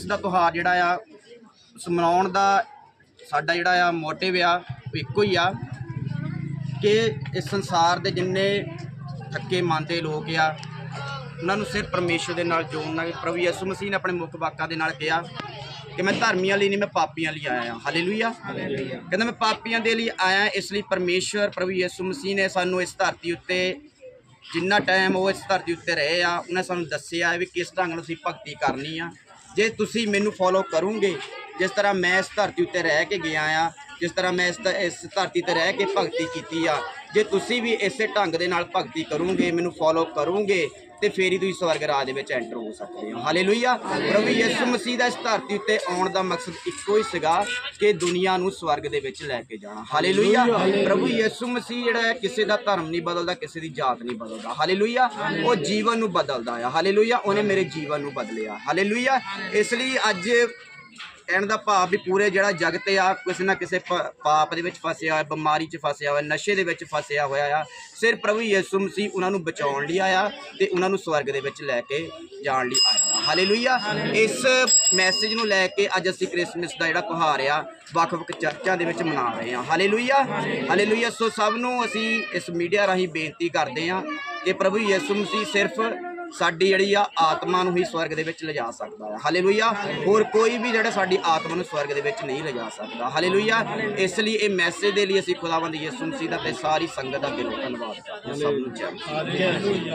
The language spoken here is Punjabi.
ਇਸ ਦਾ ਤਿਉਹਾਰ ਜਿਹੜਾ ਆ ਮਨਾਉਣ ਦਾ ਸਾਡਾ ਜਿਹੜਾ ਆ ਮੋਟਿਵ ਆ ਇੱਕੋ ਹੀ ਆ ਕਿ ਇਸ ਸੰਸਾਰ ਦੇ ਜਿੰਨੇ ਥੱਕੇ ਮੰਨਦੇ ਲੋਕ ਆ ਉਹਨਾਂ ਨੂੰ ਸਿਰਫ ਪਰਮੇਸ਼ਰ ਦੇ ਨਾਲ ਜੋੜਨਾ ਹੈ ਪ੍ਰਭੂ ਯਿਸੂ ਮਸੀਹ ਨੇ ਆਪਣੇ ਮੁੱਖ ਵਾਕਾਂ ਦੇ ਨਾਲ ਕਿਹਾ ਕਿ ਮੈਂ ਧਰਮੀਆਂ ਲਈ ਨਹੀਂ ਮੈਂ ਪਾਪੀਆਂ ਲਈ ਆਇਆ ਹਾਂ। ਹਾਲੇਲੂਇਆ ਕਹਿੰਦਾ ਮੈਂ ਪਾਪੀਆਂ ਦੇ ਲਈ ਆਇਆ ਇਸ ਲਈ ਪਰਮੇਸ਼ਰ ਪ੍ਰਭੂ ਯਿਸੂ ਮਸੀਹ ਨੇ ਸਾਨੂੰ ਇਸ ਧਰਤੀ ਉੱਤੇ ਜਿੰਨਾ ਟਾਈਮ ਉਹ ਇਸ ਧਰਤੀ ਉੱਤੇ ਰਹੇ ਆ ਉਹਨੇ ਸਾਨੂੰ ਦੱਸਿਆ ਵੀ ਕਿਸ ਢੰਗ ਨਾਲ ਅਸੀਂ ਭਗਤੀ ਕਰਨੀ ਆ। ਜੇ ਤੁਸੀਂ ਮੈਨੂੰ ਫੋਲੋ ਕਰੋਗੇ, ਜਿਸ ਤਰ੍ਹਾਂ ਮੈਂ ਇਸ ਧਰਤੀ ਉੱਤੇ ਰਹਿ ਕੇ ਗਿਆ ਆ ਜਿਸ ਤਰ੍ਹਾਂ ਮੈਂ ਇਸ ਇਸ ਧਰਤੀ ਤੇ ਰਹਿ ਕੇ ਭਗਤੀ ਕੀਤੀ ਆ ਜੇ ਤੁਸੀਂ ਵੀ ਇਸੇ ਢੰਗ ਦੇ ਨਾਲ ਭਗਤੀ ਕਰੋਗੇ ਮੈਨੂੰ ਫੋਲੋ ਕਰੋਗੇ ਤੇ ਫੇਰ ਹੀ ਤੁਸੀਂ ਸਵਰਗ ਰਾਜ ਦੇ ਵਿੱਚ ਐਂਟਰ ਹੋ ਸਕਦੇ ਹੋ। ਹਾਲੇਲੂਇਆ ਪ੍ਰਭੂ ਯਿਸੂ ਮਸੀਹ ਦਾ ਇਸ ਧਰਤੀ ਉੱਤੇ ਆਉਣ ਦਾ ਮਕਸਦ ਇੱਕੋ ਹੀ ਸੀਗਾ ਕਿ ਦੁਨੀਆ ਨੂੰ ਸਵਰਗ ਦੇ ਵਿੱਚ ਲੈ ਕੇ ਜਾਣਾ। ਹਾਲੇਲੂਇਆ ਪ੍ਰਭੂ ਯਿਸੂ ਮਸੀਹ ਜਿਹੜਾ ਹੈ ਕਿਸੇ ਦਾ ਧਰਮ ਨਹੀਂ ਬਦਲਦਾ ਕਿਸੇ ਦੀ ਜਾਤ ਨਹੀਂ ਬਦਲਦਾ। ਹਾਲੇਲੂਇਆ ਉਹ ਜੀਵਨ ਨੂੰ ਬਦਲਦਾ ਆ। ਹਾਲੇਲੂਇਆ ਉਹਨੇ ਮੇਰੇ ਜੀਵਨ ਨੂੰ ਬਦਲਿਆ। ਹਾਲੇਲੂਇਆ ਇਸ ਲਈ ਅੱਜ ਕਹਿਣ ਦਾ ਭਾਵ ਵੀ ਪੂਰੇ ਜਿਹੜਾ ਜਗਤ ਆ ਕਿਸੇ ਨਾ ਕਿਸੇ ਪ- ਪਾਪ ਦੇ ਵਿੱਚ ਫਸਿਆ ਹੋਇਆ ਬਿਮਾਰੀ 'ਚ ਫਸਿਆ ਹੋਇਆ ਨਸ਼ੇ ਦੇ ਵਿੱਚ ਫਸਿਆ ਹੋਇਆ ਆ। ਸਿਰ ਪ੍ਰਭੂ ਯਿਸੂ ਮਸੀਹ ਉਹਨਾਂ ਨੂੰ ਬਚਾਉਣ ਲਈ ਆਇਆ ਤੇ ਉਹਨਾਂ ਨੂੰ ਸਵਰਗ ਦੇ ਵਿੱਚ ਲੈ ਕੇ ਜਾਣ ਲਈ ਆਇਆ ਹਾਲੇਲੂਇਆ ਇਸ ਮੈਸੇਜ ਨੂੰ ਲੈ ਕੇ ਅੱਜ ਅਸੀਂ ਕ੍ਰਿਸਮਸ ਦਾ ਜਿਹੜਾ ਤਿਉਹਾਰ ਆ ਵੱਖ-ਵੱਖ ਚਰਚਾਂ ਦੇ ਵਿੱਚ ਮਨਾ ਰਹੇ ਹਾਂ ਹਾਲੇਲੂਇਆ ਹਾਲੇਲੂਇਆ ਸੋ ਸਭ ਨੂੰ ਅਸੀਂ ਇਸ ਮੀਡੀਆ ਰਾਹੀਂ ਬੇਨਤੀ ਕਰਦੇ ਹਾਂ ਕਿ ਪ੍ਰਭੂ ਯਿਸੂ ਮਸੀਹ ਸਿਰਫ ਸਾਡੀ ਜਿਹੜੀ ਆ ਆਤਮਾ ਨੂੰ ਹੀ ਸਵਰਗ ਦੇ ਵਿੱਚ ਲਿਜਾ ਸਕਦਾ ਹੈ ਹਾਲੇਲੂਇਆ। ਹੋਰ ਕੋਈ ਵੀ ਜਿਹੜਾ ਸਾਡੀ ਆਤਮਾ ਨੂੰ ਸਵਰਗ ਦੇ ਵਿੱਚ ਨਹੀਂ ਲਿਜਾ ਸਕਦਾ। ਹਾਲੇਲੂਇਆ। ਇਸ ਲਈ ਇਹ ਮੈਸੇਜ ਦੇ ਲਈ ਅਸੀਂ ਖੁਦਾਵੰਦ ਯਿਸੂ ਮਸੀਹ ਦਾ ਤੇ ਸਾਰੀ ਸੰਗਤ ਦਾ ਦਿਲੋਂ ਧੰਨਵਾਦ ਸਭ ਨੂੰ ਜੈ ਮਸੀਹ।